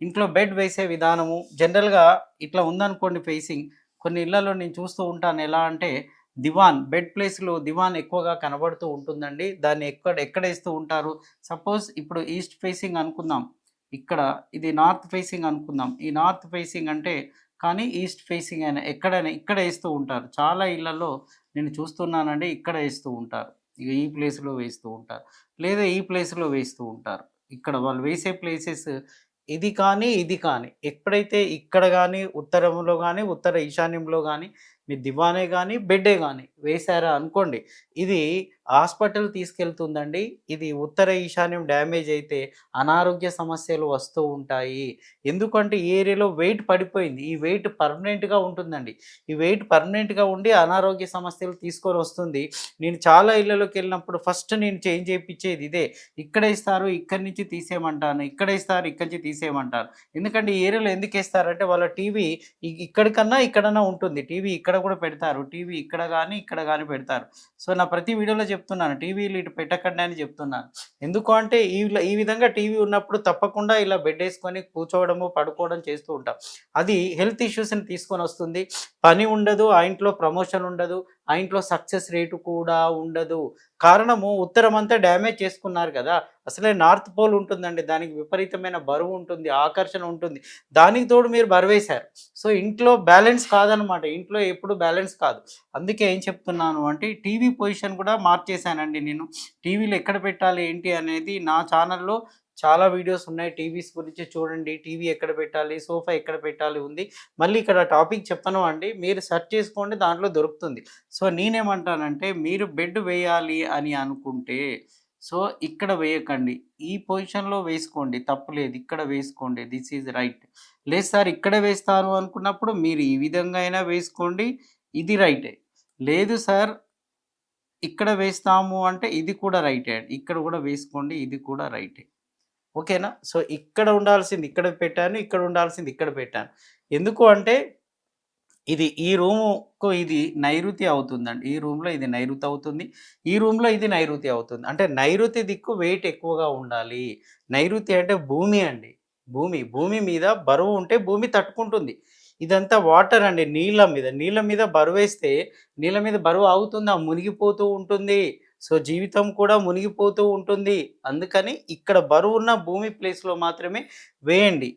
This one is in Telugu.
ఇంట్లో బెడ్ వేసే విధానము జనరల్గా ఇట్లా ఉందనుకోండి ఫేసింగ్. కొన్ని ఇళ్ళలో నేను చూస్తూ ఉంటాను ఎలా అంటే దివాన్ బెడ్ ప్లేస్లో దివాన్ ఎక్కువగా కనబడుతూ ఉంటుందండి. దాన్ని ఎక్కడ ఎక్కడ వేస్తూ ఉంటారు? సపోజ్ ఇప్పుడు ఈస్ట్ ఫేసింగ్ అనుకుందాం. ఇక్కడ ఇది నార్త్ ఫేసింగ్ అనుకుందాం. ఈ నార్త్ ఫేసింగ్ అంటే కానీ ఈస్ట్ ఫేసింగ్ అయినా ఎక్కడైనా ఇక్కడ వేస్తూ ఉంటారు. చాలా ఇళ్ళలో నేను చూస్తున్నానండి ఇక్కడ వేస్తూ ఉంటారు. ఇక ఈ ప్లేస్లో వేస్తూ ఉంటారు. లేదా ఈ ప్లేస్లో వేస్తూ ఉంటారు. ఇక్కడ వాళ్ళు వేసే ప్లేసెస్ ఇది కానీ ఇది కానీ. ఎప్పుడైతే ఇక్కడ కానీ ఉత్తరంలో కానీ ఉత్తర ఈశాన్యంలో కానీ మీ దివానే కానీ బెడ్డే కానీ వేశారా అనుకోండి. ఇది హాస్పిటల్ తీసుకెళ్తుందండి. ఇది ఉత్తర ఈశాన్యం డ్యామేజ్ అయితే అనారోగ్య సమస్యలు వస్తూ ఉంటాయి. ఎందుకంటే ఈ ఏరియాలో వెయిట్ పడిపోయింది. ఈ వెయిట్ పర్మనెంట్గా ఉంటుందండి. ఈ వెయిట్ పర్మనెంట్గా ఉండి అనారోగ్య సమస్యలు తీసుకొని వస్తుంది. నేను చాలా ఇళ్ళలోకి వెళ్ళినప్పుడు ఫస్ట్ నేను చేంజ్ చేయించేది ఇదే. ఇక్కడ ఇస్తారు ఇక్కడి నుంచి తీసేయమంటాను. ఇక్కడ ఇస్తారు ఇక్కడి నుంచి తీసేయమంటాను. ఎందుకంటే ఈ ఏరియాలో ఎందుకు ఇస్తారంటే వాళ్ళ టీవీ ఇక్కడికన్నా ఇక్కడన్నా ఉంటుంది. టీవీ ఇక్కడ కూడా పెడతారు. టీవీ ఇక్కడ కానీ ఇక్కడ కానీ పెడతారు. సో నా ప్రతి వీడియోలో చెప్తున్నాను. టీవీలు ఇటు పెట్టకండి అని చెప్తున్నాను. ఎందుకు అంటే ఈ ఈ విధంగా టీవీ ఉన్నప్పుడు తప్పకుండా ఇలా బెడ్ వేసుకొని కూర్చోవడము పడుకోవడం చేస్తూ ఉంటాం. అది హెల్త్ ఇష్యూస్ని తీసుకొని వస్తుంది. పని ఉండదు ఆ ఇంట్లో ప్రమోషన్ ఉండదు ఆ ఇంట్లో సక్సెస్ రేటు కూడా ఉండదు. కారణము ఉత్తరం అంతా డ్యామేజ్ చేసుకున్నారు కదా. అసలే నార్త్ పోల్ ఉంటుందండి. దానికి విపరీతమైన బరువు ఉంటుంది ఆకర్షణ ఉంటుంది. దానికి తోడు మీరు బరువేశారు. సో ఇంట్లో బ్యాలెన్స్ కాదనమాట. ఇంట్లో ఎప్పుడు బ్యాలెన్స్ కాదు. అందుకే ఏం చెప్తున్నాను అంటే టీవీ పొజిషన్ కూడా మార్చేశానండి నేను. టీవీలో ఎక్కడ పెట్టాలి ఏంటి అనేది నా ఛానల్లో చాలా వీడియోస్ ఉన్నాయి. టీవీస్ గురించి చూడండి. టీవీ ఎక్కడ పెట్టాలి? సోఫా ఎక్కడ పెట్టాలి? ఉంది. మళ్ళీ ఇక్కడ టాపిక్ చెప్పను అండి. మీరు సెర్చ్ చేసుకోండి. దాంట్లో దొరుకుతుంది. సో నేనేమంటానంటే మీరు బెడ్ వేయాలి అని అనుకుంటే సో ఇక్కడ వేయకండి. ఈ పొజిషన్లో వేసుకోండి. తప్పులేదు ఇక్కడ వేసుకోండి. This is right. లేదు సార్ ఇక్కడ వేస్తాను అనుకున్నప్పుడు మీరు ఈ విధంగా అయినా వేసుకోండి. ఇది రైటే. లేదు సార్ ఇక్కడ వేస్తాము అంటే ఇది కూడా రైటే ఇక్కడ కూడా వేసుకోండి. ఇది కూడా రైటే. ఓకేనా? సో ఇక్కడ ఉండాల్సింది ఇక్కడ పెట్టాను ఇక్కడ ఉండాల్సింది ఇక్కడ పెట్టాను. ఎందుకు అంటే ఇది ఈ రూముకు ఇది నైరుతి అవుతుందండి. ఈ రూమ్లో ఇది నైరుతి అవుతుంది. ఈ రూమ్లో ఇది నైరుతి అవుతుంది. అంటే నైరుతి దిక్కు వెయిట్ ఎక్కువగా ఉండాలి. నైరుతి అంటే భూమి అండి. భూమి భూమి మీద బరువు ఉంటే భూమి తట్టుకుంటుంది. ఇదంతా వాటర్ అండి నీళ్ళ మీద. నీళ్ళ మీద బరువు వేస్తే నీళ్ళ మీద బరువు అవుతుందా మునిగిపోతూ ఉంటుంది. సో జీవితం కూడా మునిగిపోతూ ఉంటుంది. అందుకని ఇక్కడ బరువున్న భూమి ప్లేస్లో మాత్రమే వేయండి.